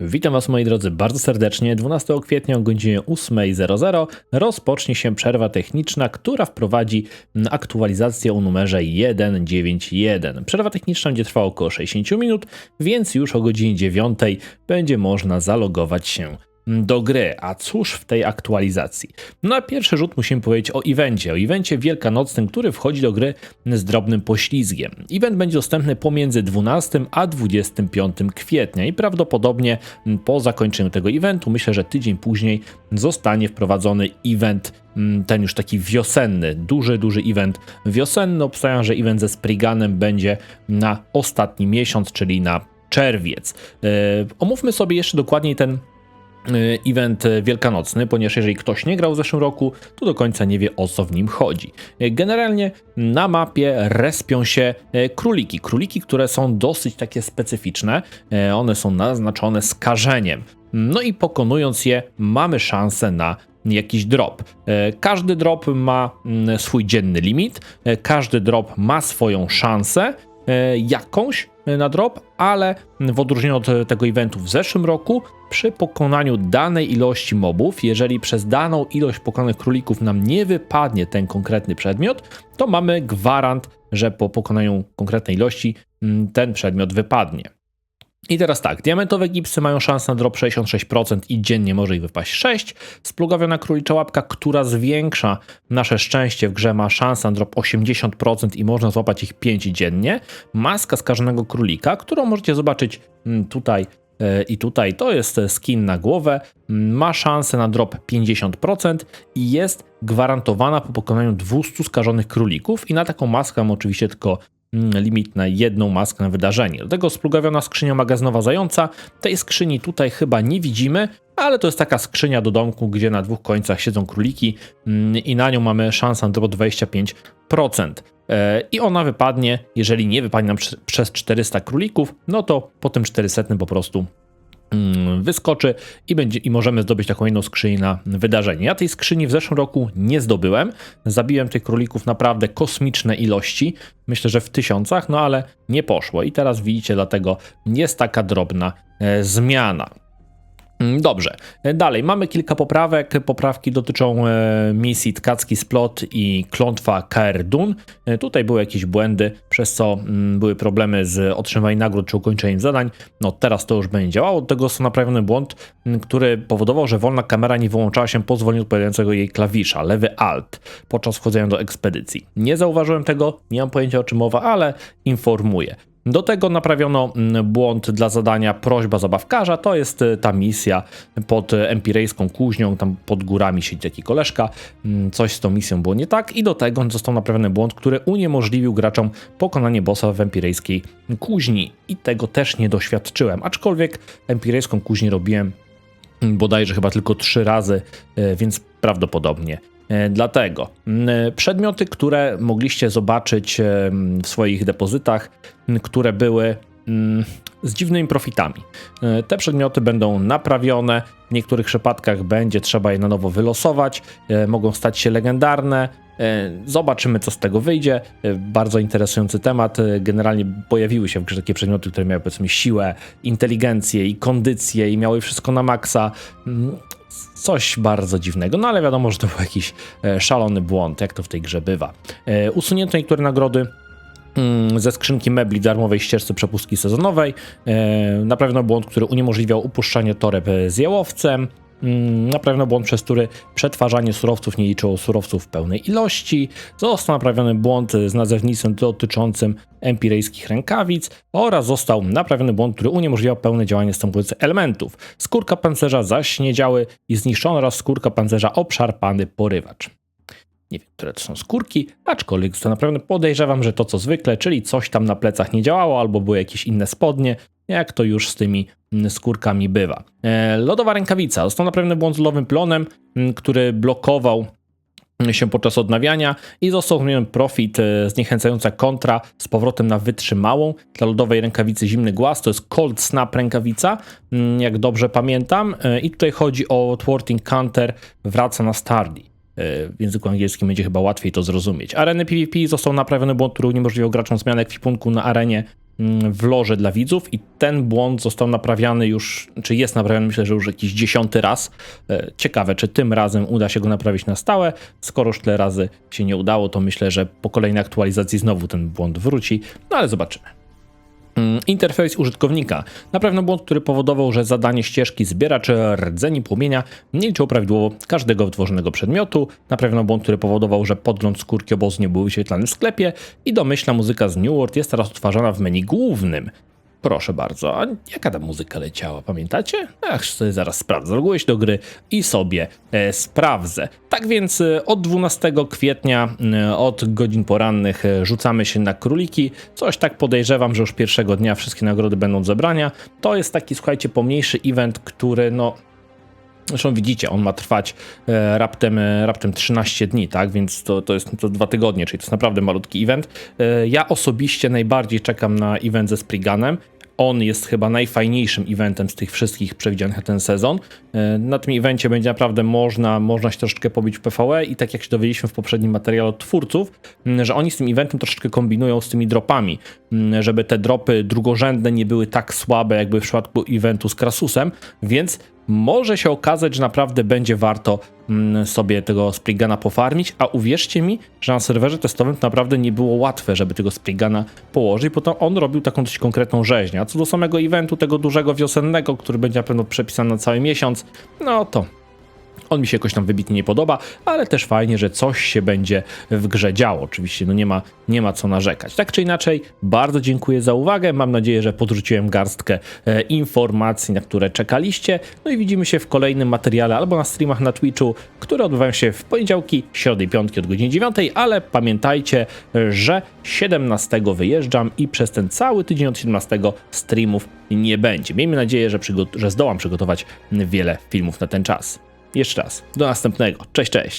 Witam Was moi drodzy bardzo serdecznie. 12 kwietnia o godzinie 8.00 rozpocznie się przerwa techniczna, która wprowadzi aktualizację o numerze 191. Przerwa techniczna będzie trwała około 60 minut, więc już o godzinie 9 będzie można zalogować się do gry. A cóż w tej aktualizacji? No na pierwszy rzut musimy powiedzieć o evencie. O evencie wielkanocnym, który wchodzi do gry z drobnym poślizgiem. Event będzie dostępny pomiędzy 12 a 25 kwietnia i prawdopodobnie po zakończeniu tego eventu, myślę, że tydzień później zostanie wprowadzony event ten już taki wiosenny, duży, duży event wiosenny. Obstawiam, że event ze Spriganem będzie na ostatni miesiąc, czyli na czerwiec. Yy, omówmy sobie jeszcze dokładniej ten event wielkanocny, ponieważ jeżeli ktoś nie grał w zeszłym roku, to do końca nie wie o co w nim chodzi. Y, generalnie na mapie respią się y, króliki. Króliki, które są dosyć takie specyficzne. One są naznaczone skażeniem. No i pokonując je, mamy szansę na jakiś drop. Każdy drop ma mm, swój dzienny limit, każdy drop ma swoją szansę jakąś na drop, ale w odróżnieniu od tego eventu w zeszłym roku, przy pokonaniu danej ilości mobów, jeżeli przez daną ilość pokonanych królików nam nie wypadnie ten konkretny przedmiot, to mamy gwarant, że po pokonaniu konkretnej ilości mm, ten przedmiot wypadnie. I teraz tak, diamentowe gipsy mają szansę na drop 66% i dziennie może ich wypaść 6. Splugawiona królicza łapka, która zwiększa nasze szczęście w grze, ma szansę na drop 80% i można złapać ich 5 dziennie. Maska skażonego królika, którą możecie zobaczyć mm, tutaj e, i tutaj, to jest skin na głowę, mm, ma szansę na drop 50% i jest gwarantowana po pokonaniu 200 skażonych królików i na taką maskę mam oczywiście tylko limit na jedną maskę na wydarzenie. Do tego splugawiona skrzynia magazynowa zająca. Tej skrzyni tutaj chyba nie widzimy, ale to jest taka skrzynia do domku, gdzie na dwóch końcach siedzą króliki mm, i na nią mamy szansę do 25%. E, I ona wypadnie, jeżeli nie wypadnie nam przez 400 królików, no to po tym 400 po prostu Mm, wyskoczy i, będzie, i możemy zdobyć taką jedną skrzynię na wydarzenie. Ja tej skrzyni w zeszłym roku nie zdobyłem. Zabiłem tych królików naprawdę kosmiczne ilości. Myślę, że w tysiącach, no ale nie poszło. I teraz widzicie, dlatego jest taka drobna e, zmiana. Mm, dobrze, dalej mamy kilka poprawek. Poprawki dotyczą e, misji Tkacki Splot i Klątwa KR Dun. E, tutaj były jakieś błędy, przez co mm, były problemy z otrzymaniem nagród czy ukończeniem zadań. No teraz to już będzie działało. Do tego jest naprawiony błąd, mm, który powodował, że wolna kamera nie wyłączała się po zwolnieniu odpowiadającego jej klawisza, lewy Alt, podczas wchodzenia do ekspedycji. Nie zauważyłem tego, nie mam pojęcia o czym mowa, ale informuję. Do tego naprawiono mm, błąd dla zadania prośba zabawkarza. To jest y, ta misja pod empirejską kuźnią, tam pod górami siedzi taki koleżka. Mm, coś z tą misją było nie tak i do tego został naprawiony błąd, który uniemożliwił graczom pokonanie bossa w empirejskiej kuźni. I tego też nie doświadczyłem, aczkolwiek empirejską kuźnię robiłem mm, bodajże chyba tylko trzy razy, y, więc prawdopodobnie dlatego przedmioty, które mogliście zobaczyć e, w swoich depozytach, które były z dziwnymi profitami. E, te przedmioty będą naprawione, w niektórych przypadkach będzie trzeba je na nowo wylosować, mogą stać się legendarne. Zobaczymy, co z tego wyjdzie. Bardzo interesujący temat. Generalnie pojawiły się w grze takie przedmioty, które miały powiedzmy siłę, inteligencję i kondycję i miały wszystko na maksa coś bardzo dziwnego, no ale wiadomo, że to był jakiś e, szalony błąd, jak to w tej grze bywa. E, usunięto niektóre nagrody mm, ze skrzynki mebli darmowej ścieżce przepustki sezonowej. E, Naprawiono błąd, który uniemożliwiał upuszczanie toreb z jałowcem. Mm, Naprawiono błąd, przez który przetwarzanie surowców nie liczyło surowców w pełnej ilości. Został naprawiony błąd z nazewnictwem dotyczącym empirejskich rękawic oraz został naprawiony błąd, który uniemożliwiał pełne działanie następujących elementów. Skórka pancerza zaś nie działy i zniszczono oraz skórka pancerza obszarpany porywacz. Nie wiem, które to są skórki, aczkolwiek to naprawdę podejrzewam, że to co zwykle, czyli coś tam na plecach nie działało albo były jakieś inne spodnie, jak to już z tymi skórkami bywa. E, lodowa rękawica. Został naprawiony błąd z lowym plonem, który blokował się podczas odnawiania i został zmieniony profit e, zniechęcająca kontra z powrotem na wytrzymałą dla lodowej rękawicy zimny głaz, to jest Cold Snap rękawica, jak dobrze pamiętam e, i tutaj chodzi o Thwarting Counter wraca na Stardy. W języku angielskim będzie chyba łatwiej to zrozumieć. Areny PvP został naprawiony błąd, który uniemożliwiał graczom zmianę ekwipunku na arenie w loże dla widzów i ten błąd został naprawiany już, czy jest naprawiany myślę, że już jakiś dziesiąty raz. E, Ciekawe, czy tym razem uda się go naprawić na stałe. Skoro już tyle razy się nie udało, to myślę, że po kolejnej aktualizacji znowu ten błąd wróci, no ale zobaczymy. Mm, Interfejs użytkownika. Na pewno błąd, który powodował, że zadanie ścieżki zbieracz rdzeni płomienia nie liczyło prawidłowo każdego wytworzonego przedmiotu. Na pewno błąd, który powodował, że podgląd skórki obozu nie był wyświetlany w sklepie. I domyślna muzyka z New World jest teraz odtwarzana w menu głównym. Proszę bardzo, a jaka ta muzyka leciała, pamiętacie? Ach, sobie zaraz sprawdzę. Loguję się do gry i sobie e, sprawdzę. Tak więc e, od 12 kwietnia, e, od godzin porannych e, rzucamy się na króliki. Coś tak podejrzewam, że już pierwszego dnia wszystkie nagrody będą zebrania. To jest taki, słuchajcie, pomniejszy event, który no Zresztą widzicie, on ma trwać e, raptem, e, raptem 13 dni, tak? Więc to, to jest to dwa tygodnie, czyli to jest naprawdę malutki event. E, ja osobiście najbardziej czekam na event ze Spriganem. On jest chyba najfajniejszym eventem z tych wszystkich przewidzianych na ten sezon. E, Na tym evencie będzie naprawdę można, można się troszeczkę pobić w PvE i tak jak się dowiedzieliśmy w poprzednim materiale od twórców, m, że oni z tym eventem troszeczkę kombinują z tymi dropami, m, żeby te dropy drugorzędne nie były tak słabe jakby w przypadku eventu z Krasusem, więc może się okazać, że naprawdę będzie warto mm, sobie tego Sprigana pofarmić, a uwierzcie mi, że na serwerze testowym to naprawdę nie było łatwe, żeby tego Sprigana położyć, bo to on robił taką dość konkretną rzeźnię. A co do samego eventu, tego dużego wiosennego, który będzie na pewno przepisany na cały miesiąc, no to on mi się jakoś tam wybitnie nie podoba, ale też fajnie, że coś się będzie w grze działo. Oczywiście no nie, ma, nie ma co narzekać. Tak czy inaczej, bardzo dziękuję za uwagę. Mam nadzieję, że podrzuciłem garstkę e, informacji, na które czekaliście. No i widzimy się w kolejnym materiale albo na streamach na Twitchu, które odbywają się w poniedziałki, środy i piątki od godziny 9, ale pamiętajcie, że 17 wyjeżdżam i przez ten cały tydzień od 17 streamów nie będzie. Miejmy nadzieję, że, że zdołam przygotować wiele filmów na ten czas. Jeszcze raz, do następnego. Cześć, cześć.